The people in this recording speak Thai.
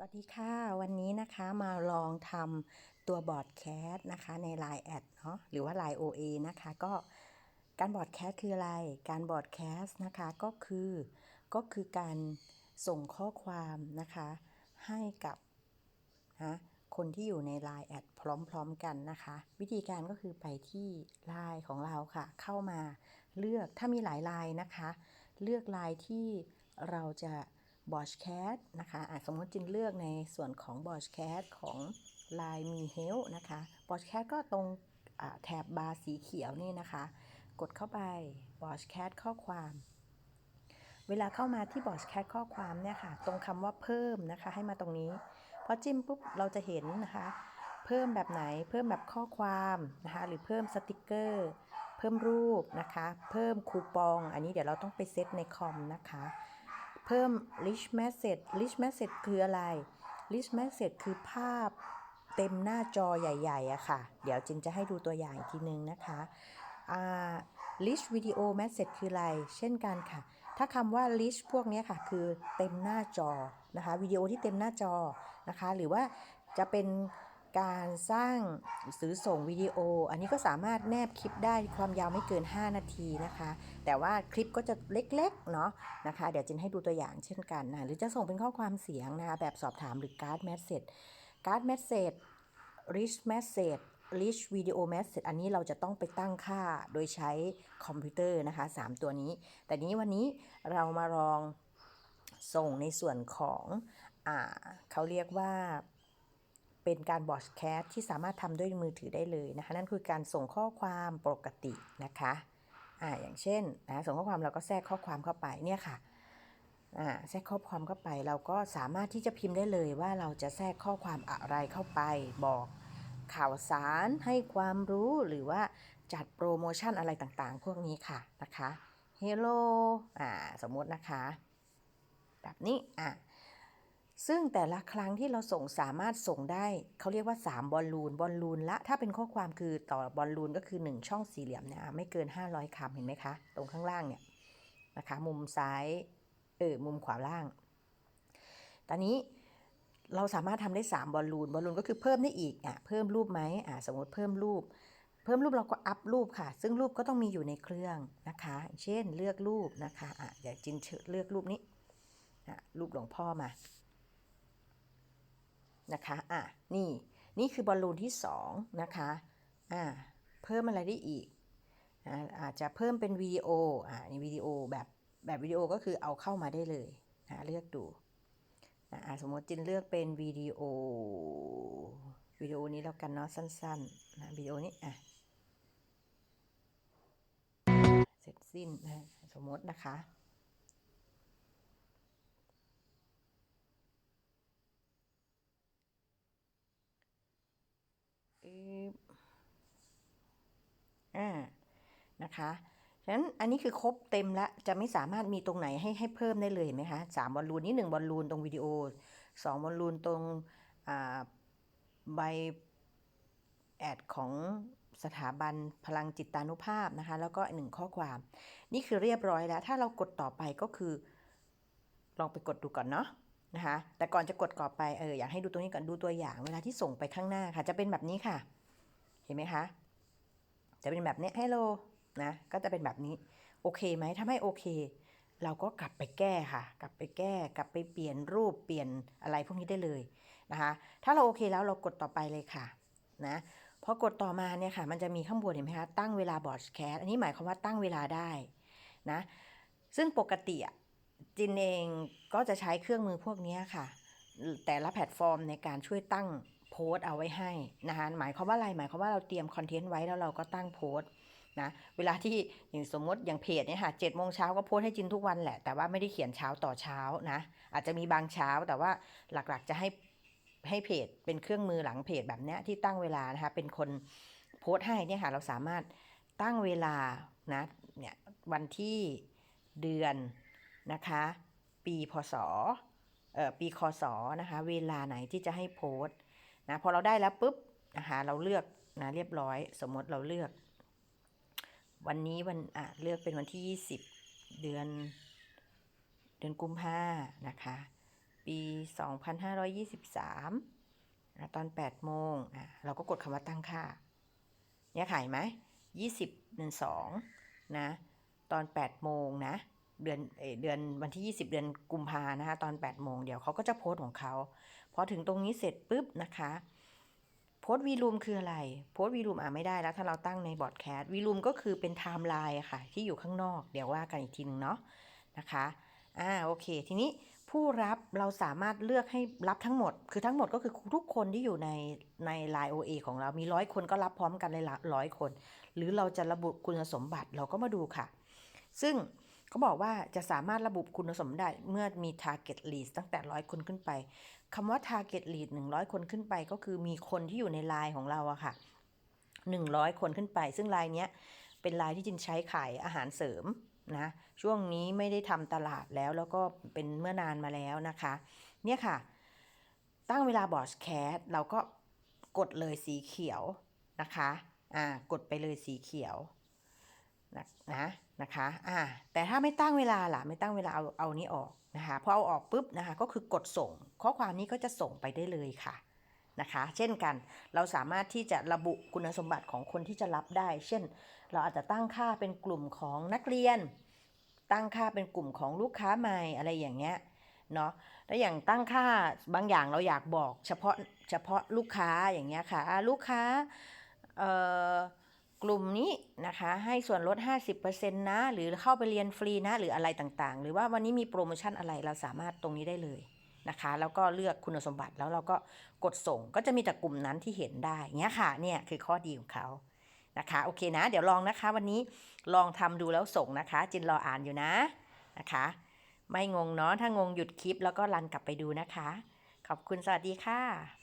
สวัสดีค่ะ วันนี้นะคะมาลองทำตัวบอร์ดแคสนะคะใน Line แอดเนาะหรือว่า Line OA นะคะ ก็การบอร์ดแคสคืออะไร การบอร์ดแคสนะคะก็คือก็คือการส่งข้อความนะคะให้กับนะคนที่อยู่ใน Line แอดพร้อมๆกันนะคะ วิธีการก็คือไปที่ Line ของเราค่ะ เข้ามาเลือกถ้ามีหลาย Line นะคะ เลือก Line ที่เราจะ บอ d แคสนะคะะสมมติจินเลือกในส่วนของบอ d แคสของ Line มีเฮลนะคะบอ d แคสก็ตรงแถบบาร์สีเขียวนี่นะคะ กดเข้าไปบอ d แคสข้อความเวลาเข้ามาที่บอ d แคสข้อความเนี่ยค่ะ ตรงคำว่าเพิ่มนะคะ ให้มาตรงนี้พอจิ้มปุ๊บเราจะเห็นนะคะ เพิ่มแบบไหน เพิ่มแบบข้อความนะคะ หรือเพิ่มสติกเกอร์ เพิ่มรูปนะคะ เพิ่มคูปอง อันนี้เดี๋ยวเราต้องไปเซตในคอมนะคะ เพิ่ม rich message rich message คืออะไร rich message คือภาพเต็มหน้าจอใหญ่ๆอะค่ะ เดี๋ยวจินจะให้ดูตัวอย่างอีกทีนึงนะคะอ่า rich video message คืออะไร เช่นกันค่ะ ถ้าคำว่า rich พวกนี้ค่ะ คือเต็มหน้าจอนะคะ วิดีโอที่เต็มหน้าจอนะคะ หรือว่าจะเป็น การสร้างหรือส่งวิดีโอ อันนี้ก็สามารถแนบคลิปได้ความยาวไม่เกิน 5 นาทีนะคะ แต่ว่าคลิปก็จะเล็กๆเนาะนะคะ เดี๋ยวจินให้ดูตัวอย่างเช่นกันนะหรือจะส่งเป็นข้อความเสียงนะคะแบบสอบถามหรือการ์ดแมสเซจการ์ดแมสเซจ rich message rich video message อันนี้เราจะต้องไปตั้งค่าโดยใช้คอมพิวเตอร์นะคะ 3 ตัวนี้ แต่นี้วันนี้เรามาลองส่งในส่วนของอเขาเรียกว่า เป็นการบอ d แคสที่สามารถทำด้วยมือถือได้เลยนะคะ นั่นคือการส่งข้อความปกตินะคะอ่าอย่างเช่นนะส่งข้อความเราก็แทรกข้อความเข้าไปเนี่ยค่ะอ่าแทรกข้อความเข้าไปเราก็สามารถที่จะพิมพ์ได้เลยว่าเราจะแทรกข้อความอะไรเข้าไป บอกข่าวสารให้ความรู้หรือว่าจัดโปรโมชั่นอะไรต่างๆ พวกนี้ค่ะนะคะ Hello อ่าสมมตินะคะ แบบนี้อะ ซึ่งแต่ละครั้งที่เราส่งสามารถส่งได้ เขาเรียกว่า 3 บอลลูน บอลลูนละ ถ้าเป็นข้อความคือต่อบอลลูนก็คือ 1 ช่องสี่เหลี่ยมเนี่ยไม่เกิน 500คำเห็นไหมคะ ตรงข้างล่างเนี่ยนะคะ มุมซ้ายเออมุมขวาล่าง ตอนนี้เราสามารถทำได้ 3 บอลลูน บอลลูนก็คือเพิ่มได้อีกอะเพิ่มรูปไหมอะสมมติเพิ่มรูป เพิ่มรูปเราก็อัพรูปค่ะ ซึ่งรูปก็ต้องมีอยู่ในเครื่องนะคะ เช่นเลือกรูปนะคะอะเดี๋ยวจินเลือกรูปนี้อะรูปหลวงพ่อมา นะคะอะนี่นี่คือบอลลูนที่2นะคะอ่าเพิ่มอะไรได้อีกอ่าอาจจะเพิ่มเป็นวิดีโออ่านี่วิดีโอแบบแบบวิดีโอก็คือเอาเข้ามาได้เลยนะเลือกดูนะสมมติจินเลือกเป็นวิดีโอวิดีโอนี้แล้วกันเนาะสั้นๆนะวิดีโอนี้อะเสร็จสิ้นนะสมมตินะคะ อ่านะคะฉะนั้นอันนี้คือครบเต็มแล้วจะไม่สามารถมีตรงไหนให้ให้เพิ่มได้เลยเห็นไหมคะสามบอลลูนนี้หนึ่งบอลลูนตรงวิดีโอสองบอลลูนตรงใบแอดของสถาบันพลังจิตานุภาพนะคะ แล้วก็หนึ่งข้อความ นี่คือเรียบร้อยแล้ว ถ้าเรากดต่อไปก็คือ ลองไปกดดูก่อนเนาะนะคะ แต่ก่อนจะกดก่อไปเอออยากให้ดูตรงนี้ก่อนดูตัวอย่าง เวลาที่ส่งไปข้างหน้าค่ะ จะเป็นแบบนี้ค่ะ เห็นไหมคะ จะเป็นแบบนี้ฮัลโหลนะ ก็จะเป็นแบบนี้ โอเคไหมถ้าไม่โอเค เราก็กลับไปแก้ค่ะ กลับไปแก้ กลับไปเปลี่ยนรูป เปลี่ยนอะไรพวกนี้ได้เลยนะคะ ถ้าเราโอเคแล้วเรากดต่อไปเลยค่ะ นะพอกดต่อมาเนี่ยค่ะ มันจะมีข้างบนเห็นไหมคะ ตั้งเวลาบอร์ดแคสอันนี้หมายความว่าตั้งเวลาได้นะ ซึ่งปกติอะจินเองก็จะใช้เครื่องมือพวกนี้ค่ะ แต่ละแพลตฟอร์มในการช่วยตั้ง สต์เอาไว้ให้นะคะหมายความว่าอะไรหมายความว่าเราเตรียมคอนเทนต์ไว้แล้วเราก็ตั้งโพสต์นะเวลาที่อย่างสมมติอย่างเพจเนี่ยค่ะเจ็ดโมงเช้าก็โพสต์ให้จินทุกวันแหละ แต่ว่าไม่ได้เขียนเช้าต่อเช้านะอาจจะมีบางเช้าแต่ว่าหลักๆจะให้ให้เพจเป็นเครื่องมือหลังเพจแบบเนี้ยที่ตั้งเวลานะคะเป็นคนโพสต์ให้เนี่ยค่ะเราสามารถตั้งเวลานะเนี่ยวันที่เดือนนะคะปีพศเอ่อปีคศนะคะเวลาไหนที่จะให้โพสต์ นะพอเราได้แล้วปุ๊บนะคะเราเลือกนะเรียบร้อย สมมติเราเลือก วันนี้วันอะเลือกเป็นวันที่ 20 เดือน เดือนกุมภานะคะ ปี 2523อะตอน 8 โมงอะเราก็กดคำว่าตั้งค่า เนี่ยขายไหม20เดือน2นะตอน 8 โมงนะเดือนเอเดือนวันที่ 20 เดือนกุมภานะคะตอน 8 โมงเดี๋ยวเขาก็จะโพสต์ของเขา อถึงตรงนี้เสร็จปุ๊บนะคะโพสต์วีลูมคืออะไรโพสต์วีลูมอะไม่ได้แล้ว ถ้าเราตั้งในบอร์ดแคสต์วีลูมก็คือเป็นไทม์ไลน์ค่ะ ที่อยู่ข้างนอก เดี๋ยวว่ากันอีกทีนึงเนาะนะคะอ่าโอเค ทีนี้ผู้รับเราสามารถเลือกให้รับทั้งหมด คือทั้งหมดก็คือทุกคนที่อยู่ในใน Line OA ของเรามีร้อยคนก็รับพร้อมกันเลยละร้อยคน หรือเราจะระบุคุณสมบัติเราก็มาดูค่ะ ซึ่ง เขาบอกว่าจะสามารถระบุคุณสมบัติเมื่อมี target lead ตั้งแต่ร้อยคนขึ้นไปคำว่า target lead 100 คนขึ้นไป ก็คือมีคนที่อยู่ในไลน์ของเราอะค่ะ 100 คนขึ้นไป ซึ่งไลน์เนี้ยเป็นไลน์ที่จินใช้ขายอาหารเสริมนะ ช่วงนี้ไม่ได้ทำตลาดแล้วแล้วก็เป็นเมื่อนานมาแล้วนะคะ เนี่ยค่ะ ตั้งเวลาบอร์ดแคสเราก็กดเลยสีเขียวนะคะ อ่า กดไปเลยสีเขียวนะนะ นะคะอ่าแต่ถ้าไม่ตั้งเวลาล่ะไม่ตั้งเวลาเอาเอานี้ออกนะคะพอเอาออกปุ๊บนะคะก็คือกดส่ง ข้อความนี้ก็จะส่งไปได้เลยค่ะนะคะเช่นกันเราสามารถที่จะระบุคุณสมบัติของคนที่จะรับได้ เช่น เราอาจจะตั้งค่าเป็นกลุ่มของนักเรียน ตั้งค่าเป็นกลุ่มของลูกค้าใหม่อะไรอย่างเงี้ยเนาะแล้วอย่างตั้งค่าบางอย่างเราอยากบอกเฉพาะเฉพาะลูกค้าอย่างเงี้ยค่ะลูกค้าเอ่อ กลุ่มนี้นะคะให้ส่วนลด 50%นะ หรือเข้าไปเรียนฟรีนะ หรืออะไรต่างๆ หรือว่าวันนี้มีโปรโมชั่นอะไรเราสามารถตรงนี้ได้เลยนะคะ แล้วก็เลือกคุณสมบัติแล้วเราก็กดส่งก็จะมีแต่กลุ่มนั้นที่เห็นได้เงี้ยค่ะเนี่ยคือข้อดีของเขานะคะโอเคนะ เดี๋ยวลองนะคะวันนี้ลองทำดูแล้วส่งนะคะ จินรออ่านอยู่นะนะคะ ไม่งงเนาะถ้างงหยุดคลิปแล้วก็รันกลับไปดูนะคะ ขอบคุณสวัสดีค่ะ